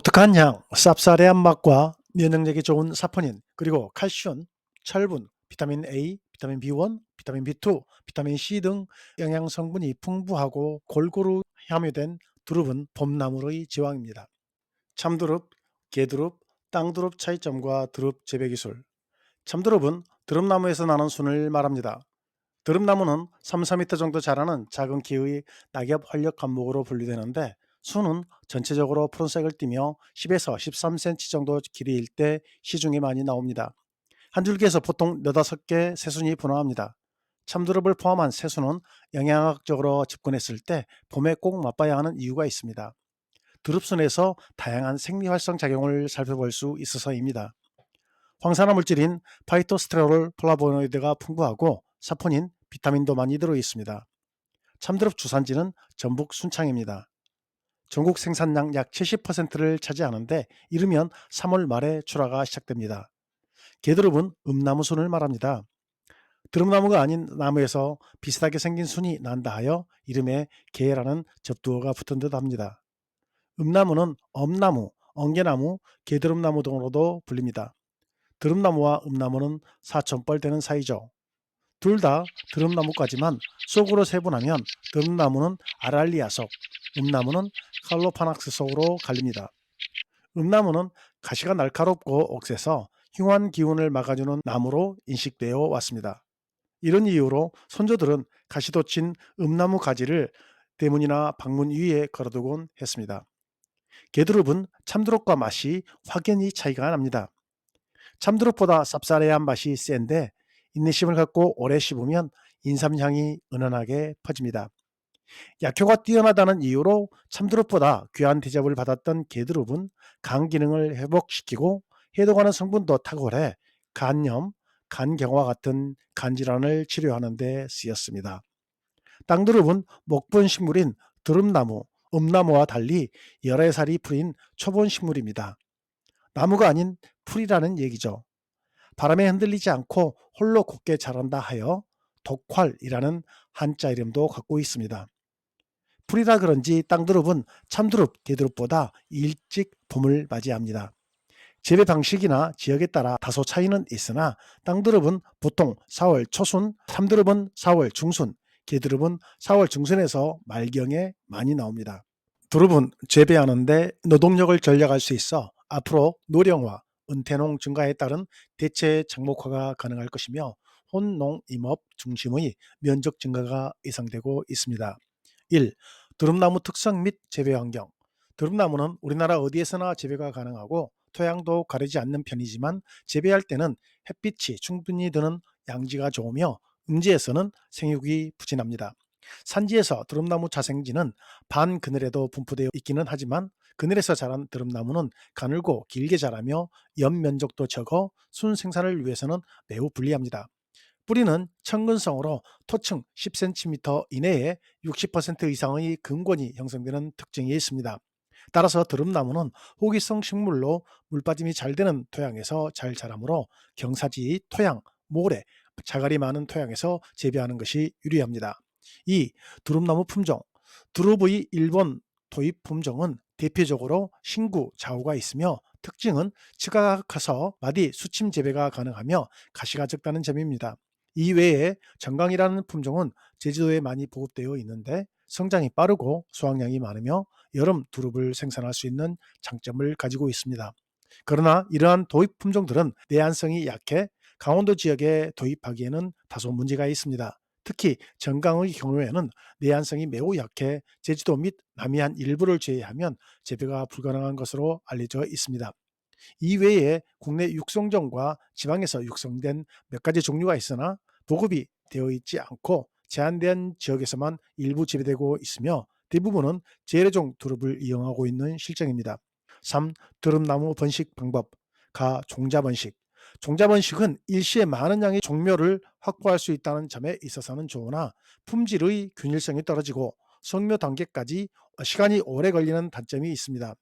독특한 향, 쌉싸래한 맛과 면역력이 좋은 사포닌, 그리고 칼슘, 철분, 비타민 A, 비타민 B1, 비타민 B2, 비타민 C 등 영양 성분이 풍부하고 골고루 함유된 두릅은 봄나물의 지왕입니다. 참두릅, 개두릅, 땅두릅 차이점과 두릅 재배 기술. 참두릅은 드릅나무에서 나는 순을 말합니다. 드릅나무는 3, 4m 정도 자라는 작은 키의 낙엽 활력 감목으로 분류되는데 순은 전체적으로 푸른색을 띠며 10에서 13cm 정도 길이일 때 시중에 많이 나옵니다. 한 줄기에서 보통 4, 5개 새순이 분화합니다. 참두릅을 포함한 새순은 영양학적으로 접근했을 때 봄에 꼭 맛봐야 하는 이유가 있습니다. 두릅순에서 다양한 생리활성 작용을 살펴볼 수 있어서입니다. 황산화 물질인 파이토스테롤 플라보노이드가 풍부하고 사포닌, 비타민도 많이 들어 있습니다. 참두릅 주산지는 전북 순창입니다. 전국 생산량 약 70%를 차지하는데 이르면 3월 말에 출하가 시작됩니다. 개드릅은 음나무순을 말합니다. 드릅나무가 아닌 나무에서 비슷하게 생긴 순이 난다 하여 이름에 개라는 접두어가 붙은 듯 합니다. 음나무는 엄나무, 엉개나무, 개드릅나무 등으로도 불립니다. 드릅나무와 음나무는 사천벌 되는 사이죠. 둘 다 드릅나무까지만 속으로 세분하면 드릅나무는 아랄리아 속, 음나무는 칼로파낙스 속으로 갈립니다. 음나무는 가시가 날카롭고 억세서 흉한 기운을 막아주는 나무로 인식되어 왔습니다. 이런 이유로 선조들은 가시 돋친 음나무 가지를 대문이나 방문 위에 걸어두곤 했습니다. 개두릅은 참두릅과 맛이 확연히 차이가 납니다. 참두릅보다 쌉싸래한 맛이 센데 인내심을 갖고 오래 씹으면 인삼향이 은은하게 퍼집니다. 약효가 뛰어나다는 이유로 참두릅보다 귀한 대접을 받았던 개두릅은 간 기능을 회복시키고 해독하는 성분도 탁월해 간염, 간경화 같은 간질환을 치료하는 데 쓰였습니다. 땅두릅은 목본 식물인 두릅나무, 음나무와 달리 열애 살이 풀인 초본 식물입니다. 나무가 아닌 풀이라는 얘기죠. 바람에 흔들리지 않고 홀로 곧게 자란다 하여 독활이라는 한자 이름도 갖고 있습니다. 풀이라 그런지 땅두릅은 참두릅, 개두릅보다 일찍 봄을 맞이합니다. 재배 방식이나 지역에 따라 다소 차이는 있으나 땅두릅은 보통 4월 초순, 참두릅은 4월 중순, 개두릅은 4월 중순에서 말경에 많이 나옵니다. 두릅은 재배하는데 노동력을 절약할 수 있어 앞으로 노령화, 은퇴농 증가에 따른 대체 장목화가 가능할 것이며 혼농 임업 중심의 면적 증가가 예상되고 있습니다. 1. 두릅나무 특성 및 재배 환경 두릅나무는 우리나라 어디에서나 재배가 가능하고 토양도 가리지 않는 편이지만 재배할 때는 햇빛이 충분히 드는 양지가 좋으며 음지에서는 생육이 부진합니다. 산지에서 드럼나무 자생지는 반 그늘에도 분포되어 있기는 하지만 그늘에서 자란 드럼나무는 가늘고 길게 자라며 연 면적도 적어 순 생산을 위해서는 매우 불리합니다. 뿌리는 천근성으로 토층 10cm 이내에 60% 이상의 근권이 형성되는 특징이 있습니다. 따라서 드럼나무는 호기성 식물로 물빠짐이 잘 되는 토양에서 잘 자라므로 경사지, 토양, 모래, 자갈이 많은 토양에서 재배하는 것이 유리합니다. 2. 두릅나무 품종 두릅의 일본 도입 품종은 대표적으로 신구, 좌우가 있으며 특징은 치가가 커서 마디 수침 재배가 가능하며 가시가 적다는 점입니다. 이외에 정강이라는 품종은 제주도에 많이 보급되어 있는데 성장이 빠르고 수확량이 많으며 여름 두릅을 생산할 수 있는 장점을 가지고 있습니다. 그러나 이러한 도입 품종들은 내한성이 약해 강원도 지역에 도입하기에는 다소 문제가 있습니다. 특히 정강의 경우에는 내한성이 매우 약해 제주도 및 남해안 일부를 제외하면 재배가 불가능한 것으로 알려져 있습니다. 이외에 국내 육성종과 지방에서 육성된 몇 가지 종류가 있으나 보급이 되어 있지 않고 제한된 지역에서만 일부 재배되고 있으며 대부분은 재래종 두릅을 이용하고 있는 실정입니다. 3. 두릅나무 번식 방법 가 종자 번식 종자 번식은 일시에 많은 양의 종묘를 확보할 수 있다는 점에 있어서는 좋으나 품질의 균일성이 떨어지고 성묘 단계까지 시간이 오래 걸리는 단점이 있습니다.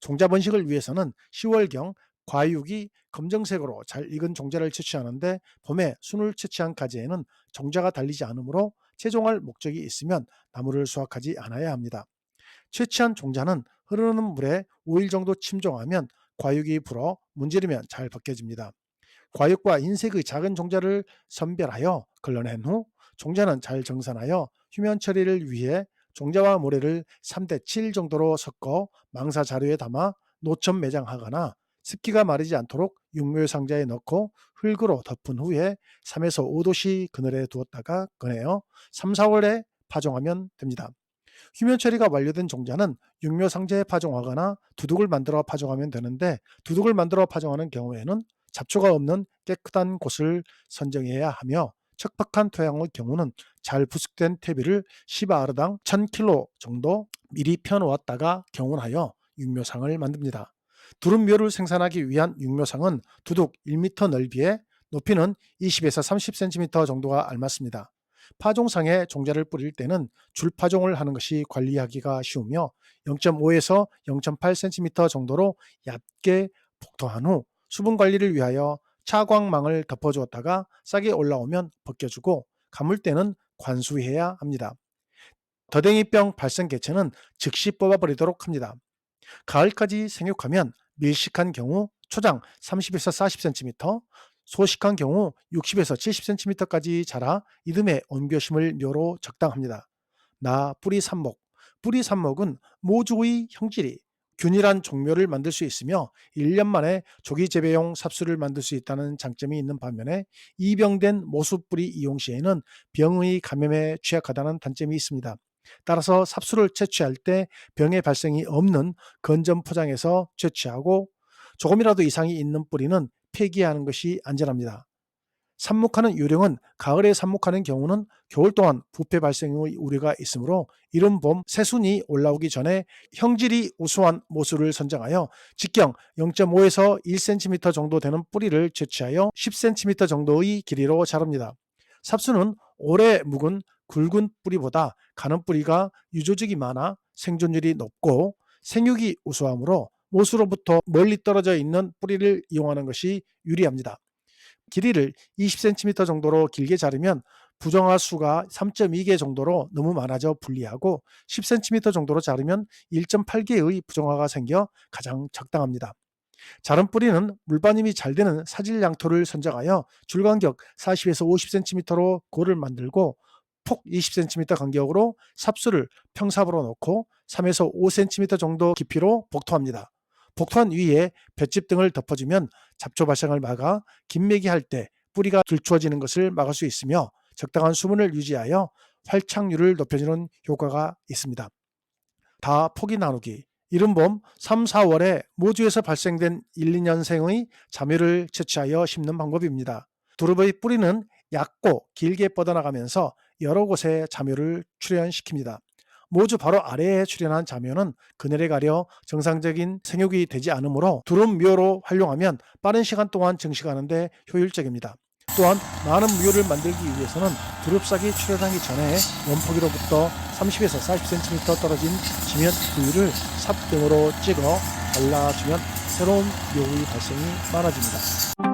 종자 번식을 위해서는 10월경 과육이 검정색으로 잘 익은 종자를 채취하는데 봄에 순을 채취한 가지에는 종자가 달리지 않으므로 채종할 목적이 있으면 나무를 수확하지 않아야 합니다. 채취한 종자는 흐르는 물에 5일 정도 침종하면 과육이 불어 문지르면 잘 벗겨집니다. 과육과 인색의 작은 종자를 선별하여 걸러낸 후 종자는 잘 정산하여 휴면 처리를 위해 종자와 모래를 3대 7 정도로 섞어 망사 자루에 담아 노천 매장하거나 습기가 마르지 않도록 육묘 상자에 넣고 흙으로 덮은 후에 3에서 5도씨 그늘에 두었다가 꺼내어 3, 4월에 파종하면 됩니다. 휴면 처리가 완료된 종자는 육묘 상자에 파종하거나 두둑을 만들어 파종하면 되는데 두둑을 만들어 파종하는 경우에는 잡초가 없는 깨끗한 곳을 선정해야 하며 척박한 토양의 경우는 잘 부숙된 퇴비를 10아르당 1000kg 정도 미리 펴놓았다가 경운하여 육묘상을 만듭니다. 두릅묘를 생산하기 위한 육묘상은 두둑 1m 넓이에 높이는 20에서 30cm 정도가 알맞습니다. 파종상에 종자를 뿌릴 때는 줄파종을 하는 것이 관리하기가 쉬우며 0.5에서 0.8cm 정도로 얇게 폭토한 후 수분 관리를 위하여 차광망을 덮어주었다가 싹이 올라오면 벗겨주고 감을 때는 관수해야 합니다. 더댕이병 발생 개체는 즉시 뽑아버리도록 합니다. 가을까지 생육하면 밀식한 경우 초장 30에서 40cm, 소식한 경우 60에서 70cm까지 자라 이듬해 옮겨 심을 묘로 적당합니다. 나 뿌리 삽목 뿌리 삽목은 모주의 형질이 균일한 종묘를 만들 수 있으며 1년 만에 조기 재배용 삽수를 만들 수 있다는 장점이 있는 반면에 이병된 모수뿌리 이용 시에는 병의 감염에 취약하다는 단점이 있습니다. 따라서 삽수를 채취할 때 병의 발생이 없는 건전 포장에서 채취하고 조금이라도 이상이 있는 뿌리는 폐기하는 것이 안전합니다. 삽목하는 요령은 가을에 삽목하는 경우는 겨울 동안 부패 발생의 우려가 있으므로 이른 봄 새순이 올라오기 전에 형질이 우수한 모수를 선정하여 직경 0.5에서 1cm 정도 되는 뿌리를 채취하여 10cm 정도의 길이로 자릅니다. 삽수는 오래 묵은 굵은 뿌리보다 가는 뿌리가 유조직이 많아 생존율이 높고 생육이 우수하므로 모수로부터 멀리 떨어져 있는 뿌리를 이용하는 것이 유리합니다. 길이를 20cm 정도로 길게 자르면 부정화 수가 3.2개 정도로 너무 많아져 불리하고 10cm 정도로 자르면 1.8개의 부정화가 생겨 가장 적당합니다. 자른 뿌리는 물반임이 잘 되는 사질 양토를 선정하여 줄간격 40에서 50cm로 골을 만들고 폭 20cm 간격으로 삽수를 평삽으로 놓고 3에서 5cm 정도 깊이로 복토합니다. 복토한 위에 볏짚 등을 덮어주면 잡초 발생을 막아 김매기 할 때 뿌리가 들추어지는 것을 막을 수 있으며 적당한 수분을 유지하여 활착률을 높여주는 효과가 있습니다. 다 포기 나누기 이른 봄 3, 4월에 모주에서 발생된 1, 2년생의 자묘를 채취하여 심는 방법입니다. 두릅의 뿌리는 얕고 길게 뻗어나가면서 여러 곳에 자묘를 출현시킵니다. 모주 바로 아래에 출현한 자묘는 그늘에 가려 정상적인 생육이 되지 않으므로 두릅묘로 활용하면 빠른 시간 동안 증식하는데 효율적입니다. 또한 많은 묘를 만들기 위해서는 두릅싹이 출현하기 전에 원포기로부터 30에서 40cm 떨어진 지면 부위를 삽등으로 찍어 발라주면 새로운 묘의 발생이 많아집니다.